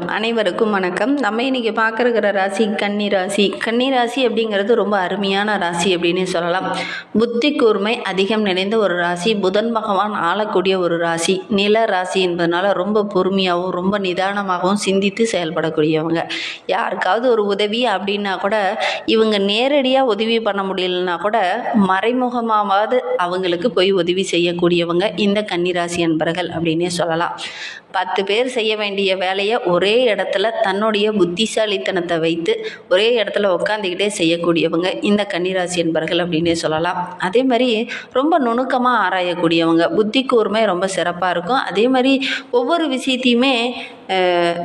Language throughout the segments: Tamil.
அனைவருக்கும் வணக்கம். நம்ம இன்றைக்கி பார்க்குற ராசி கன்னி ராசி. கன்னி ராசி அப்படிங்கிறது ரொம்ப அருமையான ராசி அப்படின்னே சொல்லலாம். புத்தி கூர்மை அதிகம் நிறைந்த ஒரு ராசி. புதன் பகவான் ஆளக்கூடிய ஒரு ராசி. நில ராசி என்பதனால ரொம்ப பொறுமையாகவும் ரொம்ப நிதானமாகவும் சிந்தித்து செயல்படக்கூடியவங்க. யாருக்காவது ஒரு உதவி அப்படின்னா கூட இவங்க நேரடியாக உதவி பண்ண முடியலன்னா கூட மறைமுகமாவது அவங்களுக்கு போய் உதவி செய்யக்கூடியவங்க இந்த கன்னிராசி என்பர்கள் அப்படின்னே சொல்லலாம். பத்து பேர் செய்ய வேண்டிய வேலையை ஒரு ஒரே இடத்துல தன்னுடைய புத்திசாலித்தனத்தை வைத்து ஒரே இடத்துல உட்காந்துக்கிட்டே செய்யக்கூடியவங்க இந்த கன்னிராசி என்பர்கள் அப்படின்னே சொல்லலாம். அதே மாதிரி ரொம்ப நுணுக்கமாக ஆராயக்கூடியவங்க புத்தி கூர்மை ரொம்ப சிறப்பாக இருக்கும். அதே மாதிரி ஒவ்வொரு விஷயத்தையுமே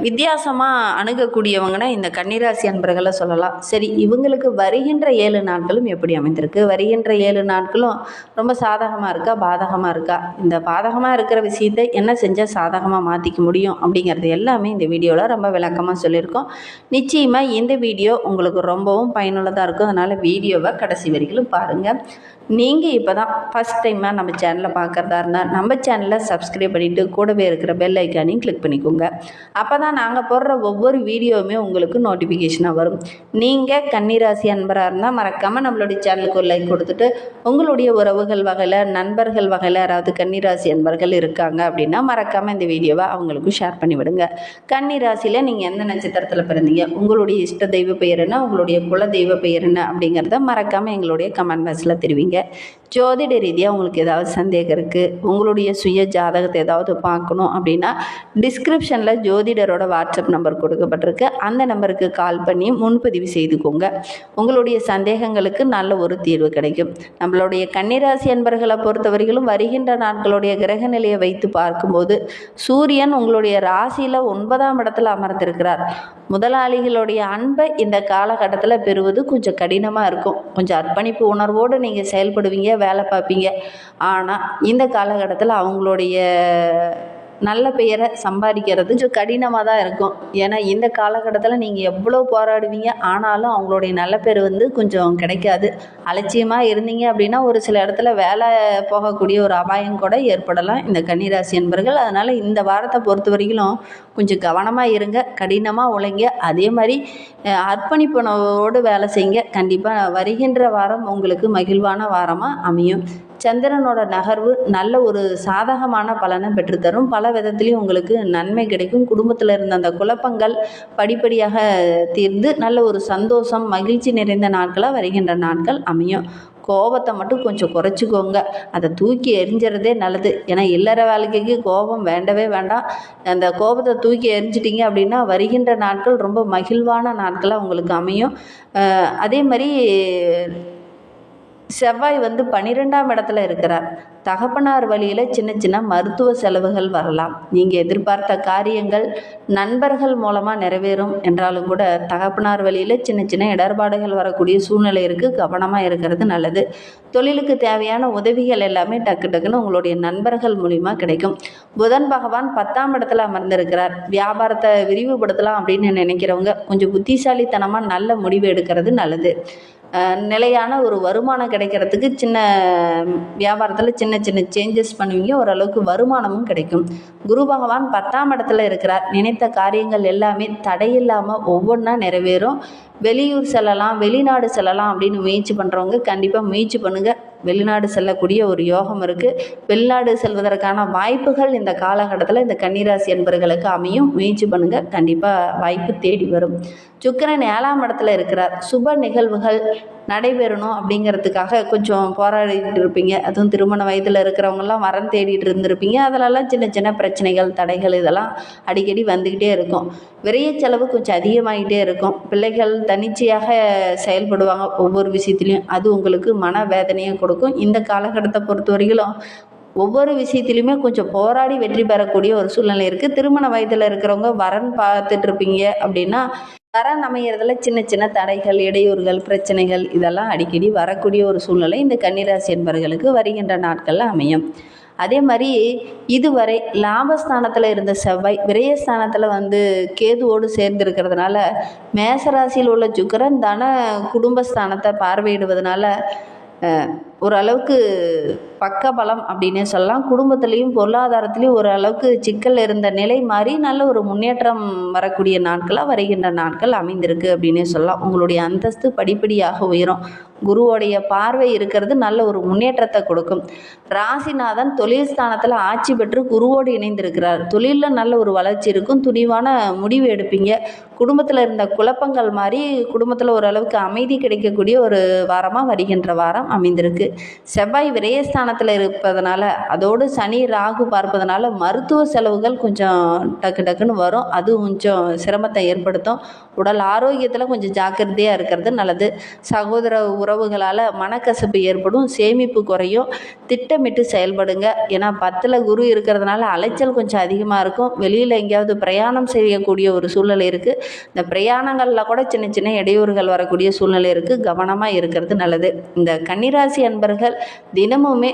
வித்தியாசமாக அணுகக்கூடியவங்கன்னா இந்த கன்னிராசி அன்பர்களை சொல்லலாம். சரி இவங்களுக்கு வருகின்ற ஏழு நாட்களும் எப்படி அமைந்திருக்கு? வருகின்ற ஏழு நாட்களும் ரொம்ப சாதகமாக இருக்கா? பாதகமாக இருக்கா? இந்த பாதகமாக இருக்கிற விஷயத்தை என்ன செஞ்சால் சாதகமாக மாற்றிக்க முடியும் அப்படிங்கிறது எல்லாமே இந்த வீடியோவில் ரொம்ப விளக்கமாக சொல்லியிருக்கோம். நிச்சயமாக இந்த வீடியோ உங்களுக்கு ரொம்பவும் பயனுள்ளதாக இருக்கும். அதனால் வீடியோவை கடைசி வரைக்கும் பாருங்கள் நீங்கள் இப்போ தான் ஃபஸ்ட் டைமாக நம்ம சேனலை பார்க்குறதா இருந்தால் நம்ம சேனலை சப்ஸ்கிரைப் பண்ணிவிட்டு கூடவே இருக்கிற பெல் ஐக்கானையும் கிளிக் பண்ணிக்கோங்க. அப்போ தான் நாங்கள் போடுற ஒவ்வொரு வீடியோவுமே உங்களுக்கு நோட்டிஃபிகேஷனாக வரும். நீங்கள் கன்னிராசி அன்பராக இருந்தால் மறக்காமல் நம்மளுடைய சேனலுக்கு ஒரு லைக் கொடுத்துட்டு உங்களுடைய உறவுகள் வகையில் நண்பர்கள் வகையில் யாராவது கன்னிராசி அன்பர்கள் இருக்காங்க அப்படின்னா மறக்காமல் இந்த வீடியோவை அவங்களுக்கும் ஷேர் பண்ணி விடுங்க. கன்னிராசியில் நீங்கள் எந்த நட்சத்திரத்தில் பிறந்தீங்க? உங்களுடைய இஷ்ட தெய்வ பெயர் என்ன? உங்களுடைய குல தெய்வ பெயர் என்ன? அப்படிங்கிறத மறக்காமல் எங்களுடைய கமெண்ட் பாக்ஸில் தெரிவிங்க. ஜோதிட ரீதியாக உங்களுக்கு ஏதாவது சந்தேகம் இருக்குது உங்களுடைய சுய ஜாதகத்தை ஏதாவது பார்க்கணும் அப்படின்னா டிஸ்கிரிப்ஷனில் ஜோதிடரோட வாட்ஸ்அப் நம்பர் கொடுக்கப்பட்டிருக்கு. அந்த நம்பருக்கு கால் பண்ணி முன்பதிவு செய்துக்கோங்க. உங்களுடைய சந்தேகங்களுக்கு நல்ல ஒரு தீர்வு கிடைக்கும். நம்மளுடைய கன்னிராசி அன்பர்களை பொறுத்தவரையிலும் வருகின்ற நாட்களுடைய கிரக நிலையை வைத்து பார்க்கும்போது சூரியன் உங்களுடைய ராசியில் ஒன்பதாம் இடத்துல அமர்ந்திருக்கிறார். முதலாளிகளுடைய அன்பை இந்த காலகட்டத்தில் பெறுவது கொஞ்சம் கடினமாக இருக்கும். கொஞ்சம் அர்ப்பணிப்பு உணர்வோடு நீங்கள் செயல்படுவீங்க வேலை பார்ப்பீங்க. ஆனால் இந்த காலகட்டத்தில் அவங்களுடைய நல்ல பெயரை சம்பாதிக்கிறது கொஞ்சம் கடினமாக தான் இருக்கும். ஏன்னா இந்த காலகட்டத்தில் நீங்கள் எவ்வளோ போராடுவீங்க ஆனாலும் அவங்களுடைய நல்ல பேர் வந்து கொஞ்சம் கிடைக்காது. அலட்சியமாக இருந்தீங்க அப்படின்னா ஒரு சில இடத்துல வேலை போகக்கூடிய ஒரு அபாயம் கூட ஏற்படலாம். இந்த கன்னிராசி என்பர்கள் அதனால் இந்த வாரத்தை பொறுத்த வரைக்கும் கொஞ்சம் கவனமாக இருங்க கடினமாக உழைங்க. அதே மாதிரி அர்ப்பணிப்புணவோடு வேலை செய்யுங்க. கண்டிப்பாக வருகின்ற வாரம் உங்களுக்கு மகிழ்வான வாரமாக அமையும். சந்திரனோட நகர்வு நல்ல ஒரு சாதகமான பலனை பெற்றுத்தரும். பல விதத்துலேயும் உங்களுக்கு நன்மை கிடைக்கும். குடும்பத்தில் இருந்த அந்த குழப்பங்கள் படிப்படியாக தீர்ந்து நல்ல ஒரு சந்தோஷம் மகிழ்ச்சி நிறைந்த நாட்களாக வருகின்ற நாட்கள் அமையும். கோபத்தை மட்டும் கொஞ்சம் குறைச்சிக்கோங்க. அதை தூக்கி எரிஞ்சுறதே நல்லது. ஏன்னா இல்லற வாழ்க்கைக்கு கோபம் வேண்டவே வேண்டாம். அந்த கோபத்தை தூக்கி எரிஞ்சிட்டிங்க அப்படின்னா வருகின்ற நாட்கள் ரொம்ப மகிழ்வான நாட்களாக உங்களுக்கு அமையும். அதே மாதிரி செவ்வாய் வந்து பன்னிரெண்டாம் இடத்துல இருக்கிறார். தகப்பனார் வழியில் சின்ன சின்ன மருத்துவ செலவுகள் வரலாம். நீங்கள் எதிர்பார்த்த காரியங்கள் நண்பர்கள் மூலமாக நிறைவேறும் என்றாலும் கூட தகப்பனார் வழியில் சின்ன சின்ன இடர்பாடுகள் வரக்கூடிய சூழ்நிலை இருக்குது கவனமாக இருக்கிறது நல்லது. தொழிலுக்கு தேவையான உதவிகள் எல்லாமே டக்கு டக்குன்னு உங்களுடைய நண்பர்கள் மூலிமா கிடைக்கும். புதன் பகவான் பத்தாம் இடத்துல அமர்ந்திருக்கிறார். வியாபாரத்தை விரிவுபடுத்தலாம் அப்படின்னு நினைக்கிறவங்க கொஞ்சம் புத்திசாலித்தனமாக நல்ல முடிவு எடுக்கிறது நல்லது. நிலையான ஒரு வருமானம் கிடைக்கிறதுக்கு சின்ன வியாபாரத்தில் சின்ன சின்ன சேஞ்சஸ் பண்ணுவீங்க. ஓரளவுக்கு வருமானமும் கிடைக்கும். குரு பகவான் பத்தாம் இடத்துல இருக்கிறார். நினைத்த காரியங்கள் எல்லாமே தடையில்லாமல் ஒவ்வொன்றா நிறைவேறும். வெளியூர் செல்லலாம் வெளிநாடு செல்லலாம் அப்படின்னு முயற்சி பண்ணுறவங்க கண்டிப்பாக முயற்சி பண்ணுங்கள் வெளிநாடு செல்லக்கூடிய ஒரு யோகம் இருக்குது வெளிநாடு செல்வதற்கான வாய்ப்புகள் இந்த காலகட்டத்தில் இந்த கன்னிராசி என்பர்களுக்கு அமையும். முயற்சி பண்ணுங்கள் கண்டிப்பாக வாய்ப்பு தேடி வரும். சுக்கரன் ஏழாம் இடத்துல இருக்கிறார். சுப நிகழ்வுகள் நடைபெறணும் அப்படிங்கிறதுக்காக கொஞ்சம் போராடிட்டு இருப்பீங்க. அதுவும் திருமண வயதில் இருக்கிறவங்கலாம் வரம் தேடிட்டு இருந்திருப்பீங்க. அதிலலாம் சின்ன சின்ன பிரச்சனைகள் தடைகள் இதெல்லாம் அடிக்கடி வந்துக்கிட்டே இருக்கும். விரைய செலவு கொஞ்சம் அதிகமாகிட்டே இருக்கும். பிள்ளைகள் தன்னிச்சையாக செயல்படுவாங்க ஒவ்வொரு விஷயத்துலையும். அது உங்களுக்கு மன வேதனையை கொடுக்கும். இந்த காலகட்டத்தை பொறுத்த வரையிலும் ஒவ்வொரு விஷயத்துலையுமே கொஞ்சம் போராடி வெற்றி பெறக்கூடிய ஒரு சூழ்நிலை இருக்குது திருமண வயதில் இருக்கிறவங்க வரன் பார்த்துட்ருப்பீங்க அப்படின்னா வரன் அமையிறதுல சின்ன சின்ன தடைகள் இடையூறுகள் பிரச்சனைகள் இதெல்லாம் அடிக்கடி வரக்கூடிய ஒரு சூழ்நிலை இந்த கன்னிராசி என்பவர்களுக்கு வருகின்ற நாட்களில் அமையும். அதே மாதிரி இதுவரை லாபஸ்தானத்தில் இருந்த செவ்வாய் விரயஸ்தானத்தில் வந்து கேதுவோடு சேர்ந்திருக்கிறதுனால மேசராசியில் உள்ள சுக்கரன் தன குடும்பஸ்தானத்தை பார்வையிடுவதனால ஓரளவுக்கு பக்கபலம் அப்படின்னே சொல்லலாம். குடும்பத்துலேயும் பொருளாதாரத்துலேயும் ஓரளவுக்கு சிக்கல் இருந்த நிலை மாறி நல்ல ஒரு முன்னேற்றம் வரக்கூடிய நாட்களாக வருகின்ற நாட்கள் அமைந்திருக்கு அப்படின்னே சொல்லலாம். உங்களுடைய அந்தஸ்து படிப்படியாக உயரும். குருவோடைய பார்வை இருக்கிறது நல்ல ஒரு முன்னேற்றத்தை கொடுக்கும். ராசிநாதன் தொழில் ஸ்தானத்தில் ஆட்சி பெற்று குருவோடு இணைந்திருக்கிறார். தொழிலில் நல்ல ஒரு வளர்ச்சி இருக்கும். துணிவான முடிவு எடுப்பீங்க. குடும்பத்தில் இருந்த குழப்பங்கள் மாதிரி குடும்பத்தில் ஓரளவுக்கு அமைதி கிடைக்கக்கூடிய ஒரு வாரமாக வருகின்ற வாரம் அமைந்திருக்கு. செவ்வாய் ஸ்தானத்தில் இருப்பதனால அதோடு சனி ராகு பார்ப்பதனால மருத்துவ செலவுகள் கொஞ்சம் டக்கு டக்குன்னு வரும். அது கொஞ்சம் சிரமத்தை ஏற்படுத்தும். உடல் ஆரோக்கியத்தில் கொஞ்சம் ஜாக்கிரதையாக இருக்கிறது நல்லது. சகோதர உறவுகளால் மனக்கசப்பு ஏற்படும் சேமிப்பு குறையும். திட்டமிட்டு செயல்படுங்க. ஏன்னா பத்தில் குரு இருக்கிறதுனால அலைச்சல் கொஞ்சம் அதிகமாக இருக்கும். வெளியில் எங்கேயாவது பிரயாணம் செய்யக்கூடிய ஒரு சூழ்நிலை இருக்குது இந்த பிரயாணங்களில் கூட சின்ன சின்ன இடையூறுகள் வரக்கூடிய சூழ்நிலை இருக்குது கவனமாக இருக்கிறது நல்லது. இந்த கன்னிராசி அன்பர்கள் தினமுமே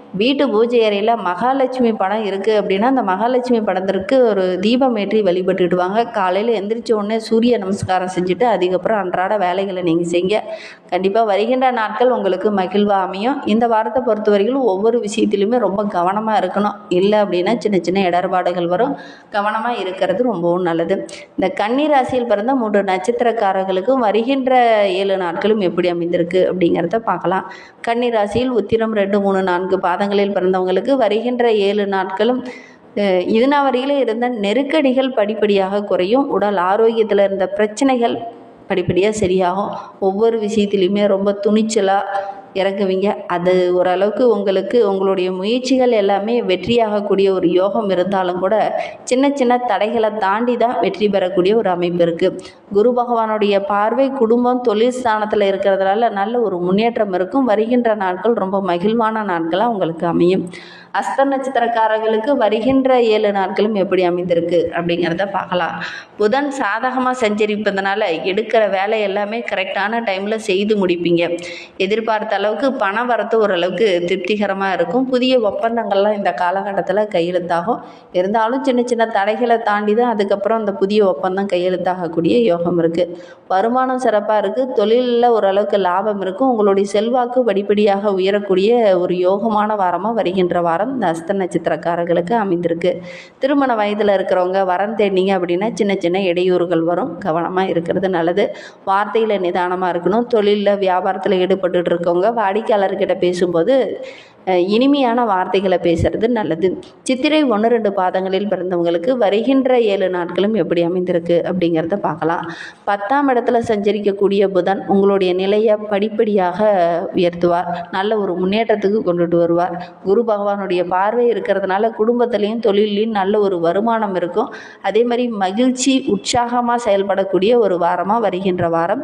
வீட்டு பூஜை அறையில் மகாலட்சுமி படம் இருக்குது அப்படின்னா அந்த மகாலட்சுமி படத்திற்கு ஒரு தீபம் ஏற்றி வழிபட்டுடுவாங்க காலையில் எந்திரிச்ச உடனே சூரிய நமஸ்காரம் செஞ்சுட்டு அதுக்கப்புறம் அன்றாட வேலைகளை நீங்கள் செய்ய கண்டிப்பாக வருகின்ற நாட்கள் உங்களுக்கு மகிழ்வாக அமையும். இந்த வாரத்தை பொறுத்த வரைக்கும் ஒவ்வொரு விஷயத்திலுமே ரொம்ப கவனமாக இருக்கணும். இல்லை அப்படின்னா சின்ன சின்ன இடர்பாடுகள் வரும். கவனமாக இருக்கிறது ரொம்பவும் நல்லது. இந்த கன்னி ராசியில் பிறந்த மூன்று நட்சத்திரக்காரர்களுக்கும் வருகின்ற ஏழு நாட்களும் எப்படி அமைந்திருக்கு அப்படிங்கிறத பார்க்கலாம். கன்னி ராசியில் உத்திரம் ரெண்டு மூணு நான்கு பாதங்களில் பிறந்தவங்களுக்கு வருகின்ற ஏழு நாட்களும் இதுனா வரையில் இருந்த நெருக்கடிகள் படிப்படியாக குறையும். உடல் ஆரோக்கியத்தில் இருந்த பிரச்சனைகள் படிப்படியாக சரியாகும். ஒவ்வொரு விஷயத்துலையுமே ரொம்ப துணிச்சலாக இறங்குவீங்க. அது ஓரளவுக்கு உங்களுக்கு உங்களுடைய முயற்சிகள் எல்லாமே வெற்றியாகக்கூடிய ஒரு யோகம் இருந்தாலும் கூட சின்ன சின்ன தடைகளை தாண்டி தான் வெற்றி பெறக்கூடிய ஒரு அமைப்பு இருக்குது குரு பகவானுடைய பார்வை குடும்பம் தொழில் ஸ்தானத்தில் இருக்கிறதுனால நல்ல ஒரு முன்னேற்றம் இருக்கும். வருகின்ற நாட்கள் ரொம்ப மகிழ்வான நாட்களாக உங்களுக்கு அமையும். அஸ்த நட்சத்திரக்காரர்களுக்கு வருகின்ற ஏழு நாட்களும் எப்படி அமைந்திருக்கு அப்படிங்கிறத பார்க்கலாம். புதன் சாதகமாக சஞ்சரிப்பதனால எடுக்கிற வேலை எல்லாமே கரெக்டான டைமில் செய்து முடிப்பீங்க. எதிர்பார்த்த அளவுக்கு பண வரத்து ஓரளவுக்கு திருப்திகரமாக இருக்கும். புதிய ஒப்பந்தங்கள்லாம் இந்த காலகட்டத்தில் கையெழுத்தாகும். இருந்தாலும் சின்ன சின்ன தடைகளை தாண்டி தான் அதுக்கப்புறம் அந்த புதிய ஒப்பந்தம் கையெழுத்தாகக்கூடிய யோகம் இருக்குது வருமானம் சிறப்பாக இருக்குது தொழிலில் ஓரளவுக்கு லாபம் இருக்கும். உங்களுடைய செல்வாக்கு படிப்படியாக உயரக்கூடிய ஒரு யோகமான வாரமாக வருகின்ற வாரம் இந்த அஸ்த நட்சத்திரக்காரர்களுக்கு அமைந்திருக்கு. திருமண வயதில் இருக்கிறவங்க வரம் தேடினீங்க அப்படின்னா சின்ன சின்ன இடையூறுகள் வரும். கவனமாக இருக்கிறது நல்லது. வார்த்தையில் நிதானமாக இருக்கணும். தொழிலில் வியாபாரத்தில் ஈடுபட்டு இருக்கவங்க வாடிக்கையாளர்கிட்ட பேசும்போது இனிமையான வார்த்தைகளை பேசுறது நல்லது. சித்திரை ஒன்று ரெண்டு பாதங்களில் பிறந்தவங்களுக்கு வருகின்ற ஏழு நாட்களும் எப்படி அமைந்திருக்கு அப்படிங்கிறத பார்க்கலாம். பத்தாம் இடத்துல சஞ்சரிக்கக்கூடிய புதன் உங்களுடைய நிலையை படிப்படியாக உயர்த்துவார். நல்ல ஒரு முன்னேற்றத்துக்கு கொண்டுட்டு வருவார். குரு பகவானுடைய பார்வை இருக்கிறதுனால குடும்பத்திலையும் தொழிலையும் நல்ல ஒரு வருமானம் இருக்கும். அதே மாதிரி மகிழ்ச்சி உற்சாகமாக செயல்படக்கூடிய ஒரு வாரமாக வருகின்ற வாரம்.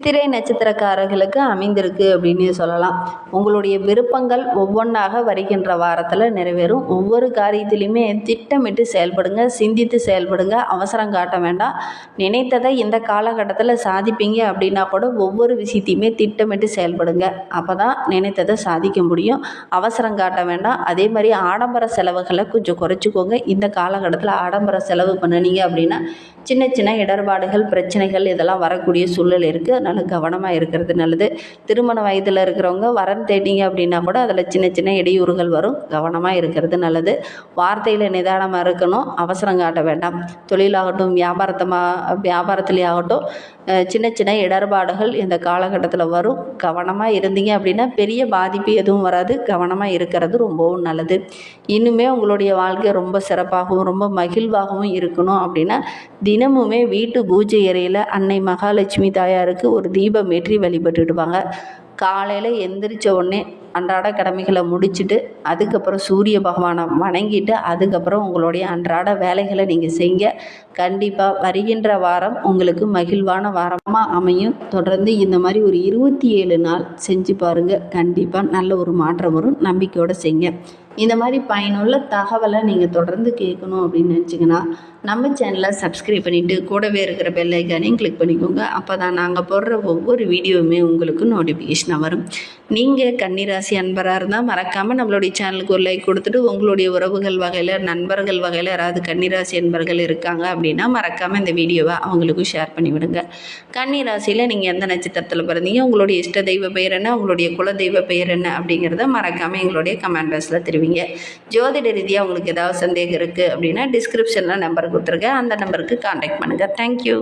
சித்திரை நட்சத்திரக்காரர்களுக்கு அமைந்திருக்கு அப்படின்னு சொல்லலாம். உங்களுடைய விருப்பங்கள் ஒவ்வொன்றாக வருகின்ற வாரத்தில் நிறைவேறும். ஒவ்வொரு காரியத்திலையுமே திட்டமிட்டு செயல்படுங்க சிந்தித்து செயல்படுங்க. அவசரம் காட்ட வேண்டாம். நினைத்ததை இந்த காலகட்டத்தில் சாதிப்பீங்க அப்படின்னா கூட ஒவ்வொரு விஷயத்தையுமே திட்டமிட்டு செயல்படுங்க. அப்போ தான் நினைத்ததை சாதிக்க முடியும். அவசரம் காட்ட வேண்டாம். அதே மாதிரி ஆடம்பர செலவுகளை கொஞ்சம் குறைச்சிக்கோங்க. இந்த காலகட்டத்தில் ஆடம்பர செலவு பண்ணுனீங்க அப்படின்னா சின்ன சின்ன இடர்பாடுகள் பிரச்சனைகள் இதெல்லாம் வரக்கூடிய சூழல் இருக்குது அதனால் கவனமாக இருக்கிறது நல்லது. திருமண வயதில் இருக்கிறவங்க வரன் தேடிங்க அப்படின்னா கூட அதில் சின்ன சின்ன இடையூறுகள் வரும். கவனமாக இருக்கிறது நல்லது. வார்த்தையில் நிதானமாக இருக்கணும். அவசரம் காட்ட வேண்டாம். தொழிலாகட்டும் வியாபாரத்தமாக வியாபாரத்திலே ஆகட்டும் சின்ன சின்ன இடர்பாடுகள் இந்த காலகட்டத்தில் வரும். கவனமாக இருந்தீங்க அப்படின்னா பெரிய பாதிப்பு எதுவும் வராது. கவனமாக இருக்கிறது ரொம்பவும் நல்லது. இன்னுமே உங்களுடைய வாழ்க்கை ரொம்ப சிறப்பாகவும் ரொம்ப மகிழ்வாகவும் இருக்கணும் அப்படின்னா தினமுமே வீட்டு பூஜை அறையில் அன்னை மகாலட்சுமி தாயாருக்கு ஒரு தீபம் ஏற்றி வழிபட்டுடுவாங்க காலையில் எந்திரிச்ச உடனே அன்றாட கடமைகளை முடிச்சுட்டு அதுக்கப்புறம் சூரிய பகவானை வணங்கிட்டு அதுக்கப்புறம் உங்களுடைய அன்றாட வேலைகளை நீங்கள் செய்ய கண்டிப்பாக வருகின்ற வாரம் உங்களுக்கு மகிழ்வான வாரமாக அமையும். தொடர்ந்து இந்த மாதிரி ஒரு இருபத்தி ஏழு நாள் செஞ்சு பாருங்கள் கண்டிப்பாக நல்ல ஒரு மாற்றம் வரும். நம்பிக்கையோடு செய்ங்க. இந்த மாதிரி பயனுள்ள தகவலை நீங்கள் தொடர்ந்து கேட்கணும் அப்படின்னு நினச்சிங்கன்னா நம்ம சேனலை சப்ஸ்கிரைப் பண்ணிவிட்டு கூடவே இருக்கிற பெல்லைக்கானையும் கிளிக் பண்ணிக்கோங்க. அப்போ தான் நாங்கள் போடுற ஒவ்வொரு வீடியோவுமே உங்களுக்கு நோட்டிஃபிகேஷனாக வரும். நீங்கள் கன்னிராசி அன்பராக இருந்தால் மறக்காமல் நம்மளுடைய சேனலுக்கு ஒரு லைக் கொடுத்துட்டு உங்களுடைய உறவுகள் வகையில் நண்பர்கள் வகையில் யாராவது கன்னிராசி அன்பர்கள் இருக்காங்க அப்படின்னா மறக்காமல் இந்த வீடியோவை அவங்களுக்கும் ஷேர் பண்ணிவிடுங்க கன்னிராசியில் நீங்கள் எந்த நட்சத்திரத்தில் பிறந்தீங்க உங்களுடைய இஷ்ட தெய்வ பெயர் என்ன உங்களுடைய குல தெய்வ பெயர் என்ன அப்படிங்கிறத மறக்காமல் எங்களுடைய கமெண்ட் பாக்ஸில் தெரிவிங்க. ஜோதிட ரீதியாக உங்களுக்கு ஏதாவது சந்தேகம் இருக்குது அப்படின்னா டிஸ்கிரிப்ஷனில் நம்பர் கொடுத்துருக்கேன் அந்த நம்பருக்கு காண்டாக்ட் பண்ணுங்கள் தேங்க்யூ